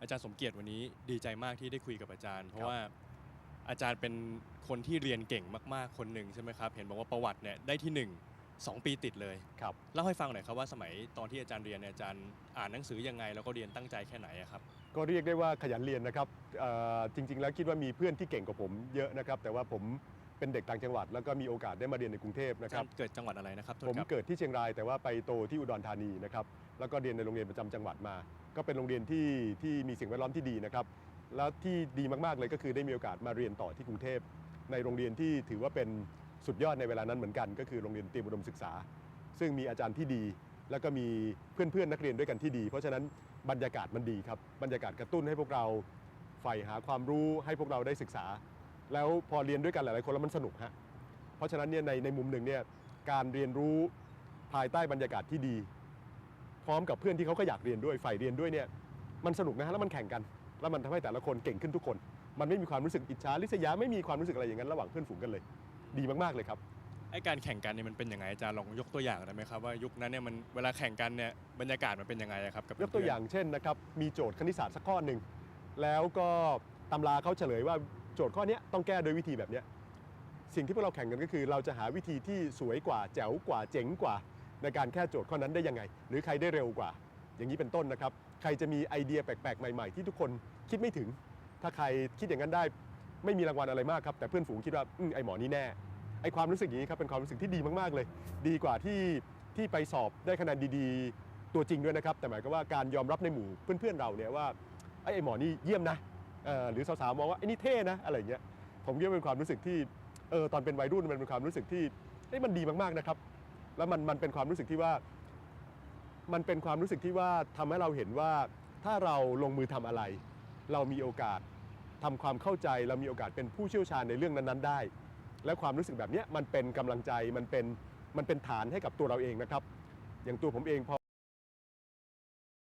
อาจารย์สมเกียรติวันนี้ดีใจมากที่ได้คุยกับอาจารย์ เพราะว่าอาจารย์เป็นคนที่เรียนเก่งมากๆคนหนึ่งใช่ไหมครับ เห็นบอกว่าประวัติเนี่ยได้ที่หนึ่งสองปีติดเลยครับเล่าให้ฟังหน่อยครับว่าสมัยตอนที่อาจารย์เรียนเนี่ยอาจารย์อ่านหนังสือยังไง แล้วก็เรียนตั้งใจแค่ไหนอะครับ ก็เรียกได้ว่าขยันเรียนนะครับเอ่อจริง ๆ แล้วคิดว่ามีเพื่อนที่เก่งกว่าผมเยอะนะครับ แต่ว่าผม เป็นเด็กต่างจังหวัด แล้วก็มีโอกาสได้มาเรียนในกรุงเทพอานะคจารัรบย์เกิดจังหวัดอะไรนะครับโทษผมครับเกิดที่เชียงรายแต่ว่าไปโตที่อุดรธานีนะครับแล้วก็เรียนในโรงเรียนประจำจังหวัดมา ก็เป็นโรงเรียนที่ที่มีสิ่งแวดล้อมที่ดีนะครับแล้วที่ดีมากๆเลยก็คือได้มีโอกาสมาเรียนต่อที่กรุงเทพในโรงเรียนที่ถือว่าเป็นสุดยอดในเวลานั้นเหมือนกัน ก็คือโรงเรียนเตรียมอุดมศึกษา ซึ่งมีอาจารย์ที่ดี แล้วก็มีเพื่อนๆนักเรียนด้วยกันที่ดี เพราะฉะนั้นบรรยากาศมันดีครับบรรยากาศกระตุ้นให้พวกเราใฝ่หาความรู้ให้พวกเราได้ศึกษา แล้วพอเรียนด้วยกันหลายๆคนแล้วมันสนุกฮะเพราะฉะนั้นเนี่ยในในมุมหนึ่งเนี่ยการเรียนรู้ภายใต้บรรยากาศที่ดี พร้อมกับเพื่อนที่เขาก็อยากเรียนด้วยใฝ่เรียนด้วยเนี่ยมันสนุกนะฮะแล้วมันแข่งกัน แล้วมันทำให้แต่ละคนเก่งขึ้นทุกคน มันไม่มีความรู้สึกอิจฉาริษยาไม่มีความรู้สึกอะไรอย่างนั้นระหว่างเพื่อนฝูงกันเลย ดีมากๆเลยครับไอ้การแข่งกันเนี่ยมันเป็นยังไงอาจารย์ลองยกตัวอย่างได้ไหมครับว่ายุคนั้นเนี่ยมันเวลาแข่งกันเนี่ยบรรยากาศมันเป็นยังไงอะครับกับยกตัวอย่างเช่นนะครับมีโจทย์คณิตศาสตร์สักข้อหนึ่งแล้วก็ตำราเขาเฉลยว่า โจทย์ข้อนี้ต้องแก้โดยวิธีแบบนี้สิ่งที่พวกเราแข่งกันก็คือ เราจะหาวิธีที่สวยกว่าแจ๋วกว่าเจ๋งกว่า ในการแก้โจทย์ข้อนั้นได้ยังไง หรือใครได้เร็วกว่า อย่างนี้เป็นต้นนะครับ ใครจะมีไอเดียแปลกๆ ใหม่ๆ ที่ทุกคนคิดไม่ถึง ถ้าใครคิดอย่างนั้นได้ไม่มีรางวัลอะไรมากครับแต่เพื่อนฝูงคิดว่าอไอหมอนี่แน่ไอความรู้สึกอย่างนี้ครับเป็นความรู้สึกที่ดีมากๆเลย ดีกว่าที่ที่ไปสอบได้คะแนนดีๆ ตัวจริงด้วยนะครับแต่หมายก็ว่าการยอมรับในหมู่เพื่อนๆเราเนี่ยว่าไอไอหมอนี่เยี่ยมนะ หรือสาวๆมองว่าไอ้นี่เท่นะอะไรเงี้ยผมคิดว่าเป็นความรู้สึกที่เออตอนเป็นวัยรุ่นมันเป็นความรู้สึกที่เอ้มันดีมากๆนะครับ แล้วมันมันเป็นความรู้สึกที่ว่า มันเป็นความรู้สึกที่ว่าทำให้เราเห็นว่าถ้าเราลงมือทำอะไร เรามีโอกาสทำความเข้าใจเรามีโอกาสเป็นผู้เชี่ยวชาญในเรื่องนั้นๆ ได้ และความรู้สึกแบบนี้มันเป็นกำลังใจมันเป็นมันเป็นฐานให้กับตัวเราเองนะครับ อย่างตัวผมเองพอ